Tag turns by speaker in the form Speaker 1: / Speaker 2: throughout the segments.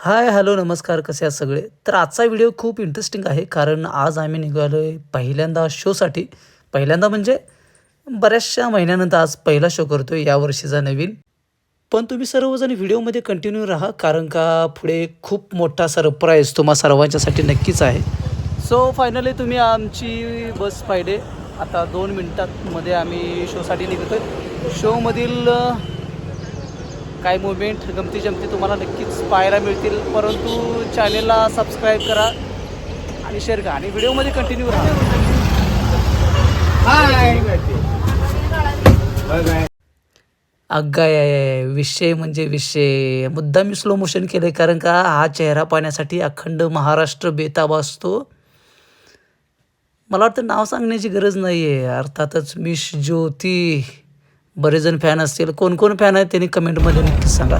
Speaker 1: Hi hello नमस्कार कसे आहात सगळे? तर आजचा व्हिडिओ खूप इंटरेस्टिंग आहे कारण आज आम्ही निघालो आहे पहिल्यांदा शोसाठी पहिल्यांदा म्हणजे बऱ्याचशा महिन्यानंतर आज पहिला शो करतो आहे यावर्षीचा नवीन. पण तुम्ही सर्वजण व्हिडिओमध्ये कंटिन्यू राहा कारण का पुढे खूप मोठा सरप्राईज तुम्हा सर्वांच्यासाठी नक्कीच आहे. सो फायनली तुम्ही आमची बस पाहिले. आता दोन मिनटांमध्ये आम्ही शोसाठी निघतो आहे शोमधील काही मुवमेंट गमती जमती तुम्हाला नक्कीच पाहायला मिळतील. परंतु चॅनेलला सबस्क्राईब करा आणि शेअर करा. आणि व्हिडिओमध्ये कंटिन्यू राहा. अग्गा आहे विषय म्हणजे विषय. मुद्दा मी स्लो मोशन केलं कारण का हा चेहरा पाहण्यासाठी अखंड महाराष्ट्र बेताब असतो. मला वाटतं नाव सांगण्याची गरज नाही आहे अर्थातच मिश ज्योती. बरेच जण फॅन असतील. कोण कोण फॅन आहेत? त्यांनी कमेंटमध्ये नक्कीच सांगा.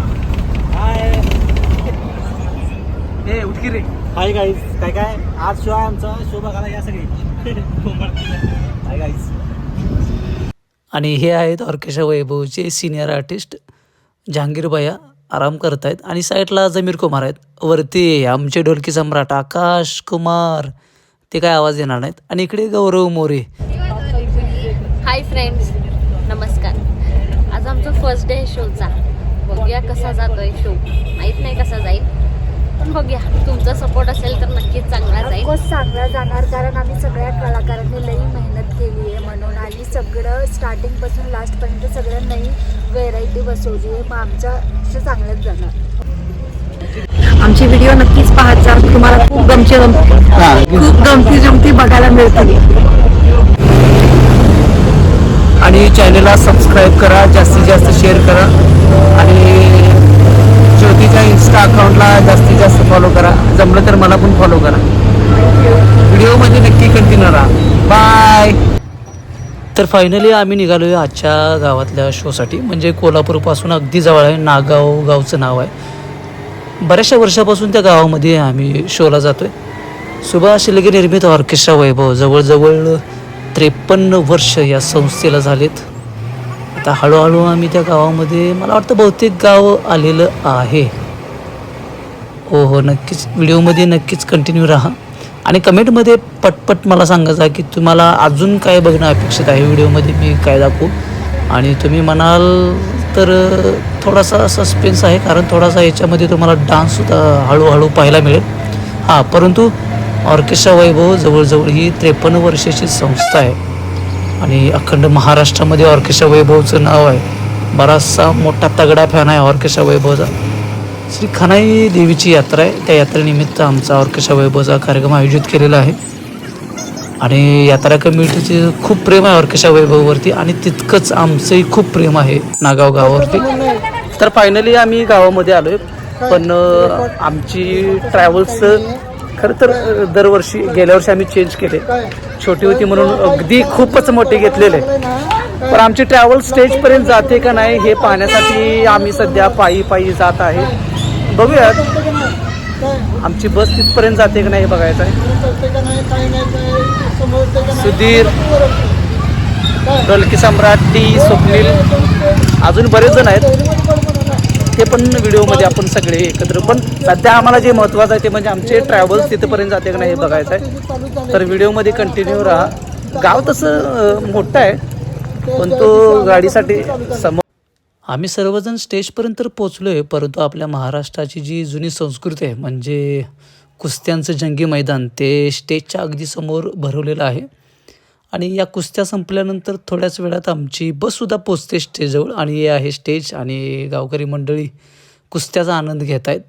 Speaker 1: हे उठकी रे.
Speaker 2: हाय गाईज काय काय? आज शो आहे आमचा. शो बघायला या सगळी. हाय गाईज
Speaker 1: आणि हे आहेत ऑर्केस्ट्रा वैभवचे सिनियर आर्टिस्ट जहांगीर भैया. आराम करत आहेत आणि साईडला जमीर कुमार आहेत. वरती आमचे ढोलकी सम्राट आकाश कुमार. ते काय आवाज देणार नाहीत. आणि इकडे गौरव मोरे.
Speaker 3: हाय फ्रेंड्स नमस्कार. आमचा फर्स्ट डे आहे शोचा बघूया कसा जातोय शो माहीत नाही कसा जाईल. पण बघूया. तुमचा सपोर्ट असेल तर नक्कीच चांगला जाईल.
Speaker 4: चांगला जाणार कारण आम्ही सगळ्या कलाकारांनी लई मेहनत केली आहे म्हणून. आणि सगळं स्टार्टिंगपासून लास्टपर्यंत सगळं नई व्हेरायटी बसवली आहे. मग आमचा शो चांगलाच जाणार. आमची व्हिडिओ नक्कीच पाहत जा. तुम्हाला खूप गमचे खूप गमती जमती बघायला मिळतील.
Speaker 1: आणि चॅनलला सबस्क्राईब करा जास्तीत जास्त शेअर करा. आणि ज्योतीच्या इन्स्टा अकाउंटला जास्तीत जास्त फॉलो करा. जमलं तर मला पण फॉलो करा. व्हिडिओमध्ये नक्की कंटिन्यू राहा. बाय तर फायनली आम्ही निघालो आहे आजच्या गावातल्या शोसाठी म्हणजे कोल्हापूरपासून अगदी जवळ आहे. नागाव गावचं नाव आहे. बऱ्याचशा वर्षापासून त्या गावामध्ये आम्ही शोला जातो आहे सुभाष शिलगे निर्मित ऑर्केस्ट्रा वैभव. जवळजवळ त्रेपन्न वर्ष या संस्थेला झालेत. आता हळूहळू आम्ही त्या गावामध्ये मला वाटतं बहुतेक गाव आलेलं आहे. हो हो नक्कीच. व्हिडिओमध्ये नक्कीच कंटिन्यू राहा. आणि कमेंटमध्ये पटपट मला सांगायचा की तुम्हाला अजून काय बघणं अपेक्षित आहे? व्हिडिओमध्ये मी काय दाखवू? आणि तुम्ही म्हणाल तर थोडासा सस्पेन्स आहे कारण थोडासा याच्यामध्ये तुम्हाला डान्ससुद्धा हळूहळू पाहायला मिळेल. हां परंतु ऑर्केस्ट्रा वैभव जवळजवळ ही त्रेपन्न वर्षाची संस्था आहे. आणि अखंड महाराष्ट्रामध्ये ऑर्केस्ट्रा वैभवचं नाव आहे. बराचसा मोठा तगडा फॅन आहे ऑर्केस्ट्रा वैभवचा. श्री खनाई देवीची यात्रा आहे. त्या यात्रेनिमित्त आमचा ऑर्केस्ट्रा वैभवचा कार्यक्रम आयोजित केलेला आहे. आणि यात्रा कमिटीचे खूप प्रेम आहे ऑर्केस्ट्रा वैभववरती आणि तितकंच आमचंही खूप प्रेम आहे नागाव गावावरती. तर फायनली आम्ही गावामध्ये आलो आहे पण आमची ट्रॅव्हल्स खरं तर दरवर्षी गेल्या वर्षी आम्ही चेंज केले. छोटी होती म्हणून अगदी खूपच मोठे घेतलेले. पण आमची ट्रॅव्हल स्टेजपर्यंत जाते का नाही हे पाहण्यासाठी आम्ही सध्या पायी पायी जात आहे. बघूयात आमची बस तिथपर्यंत जाते का नाही हे बघायचं आहे. सुधीर डोलकी सम्राट टी स्वप्नील अजून बरेच जण आहेत. ते पण व्हिडिओमध्ये आपण सगळे एकत्र. पण सध्या आम्हाला जे महत्त्वाचं आहे ते म्हणजे आमचे ट्रॅव्हल्स तिथपर्यंत जाते का नाही हे बघायचं आहे. तर व्हिडिओमध्ये कंटिन्यू राहा. गाव तसं मोठं आहे पण तो गाडीसाठी समोर आम्ही सर्वजण स्टेजपर्यंत तर पोचलो आहे परंतु आपल्या महाराष्ट्राची जी जुनी संस्कृती आहे म्हणजे कुस्त्यांचं जंगी मैदान ते स्टेजच्या अगदी समोर भरवलेलं आहे. आणि या कुस्त्या संपल्यानंतर थोड्याच वेळात आमची बससुद्धा पोचते स्टेजजवळ आणि हे आहे स्टेज आणि गावकरी मंडळी कुस्त्याचा आनंद घेत आहेत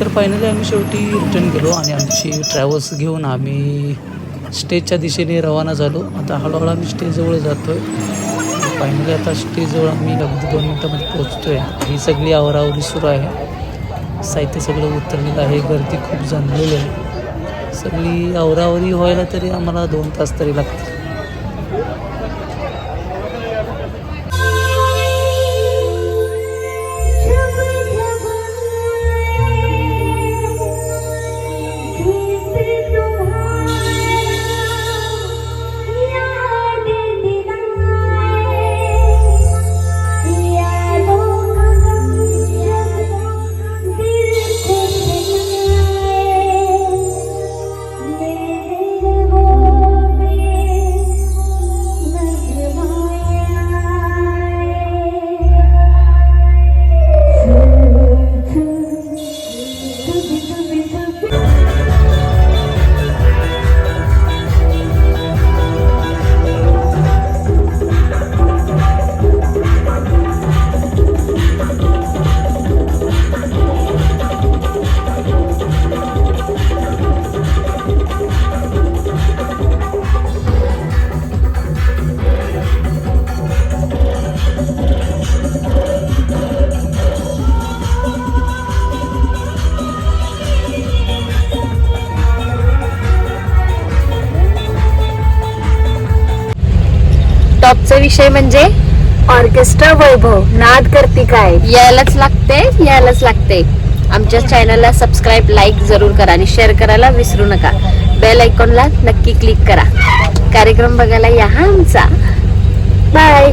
Speaker 1: तर फायनली आम्ही शेवटी रिटर्न गेलो आणि आमची ट्रॅव्हल्स घेऊन आम्ही स्टेजच्या दिशेने रवाना झालो. आता हळूहळू आम्ही स्टेजजवळ जातो आहे फायनली आता स्टेजजवळ आम्ही अगदी दोन मिनटामध्ये पोचतो आहे ही सगळी आवरावरी सुरू आहे. साहित्य सगळं उतरलेलं आहे. गर्दी खूप जमलेली आहे. सगळी आवरावरी व्हायला तरी आम्हाला दोन तास तरी लागतील
Speaker 3: विषय म्हणजे
Speaker 4: ऑर्केस्ट्रा वैभव. नाद करती काय?
Speaker 3: यायलाच लागते यायलाच लागते. आमच्या चॅनलला सबस्क्राईब लाईक जरूर करा आणि शेअर करायला विसरू नका. बेल आयकॉनला नक्की क्लिक करा. कार्यक्रम बघायला या हा आमचा. बाय.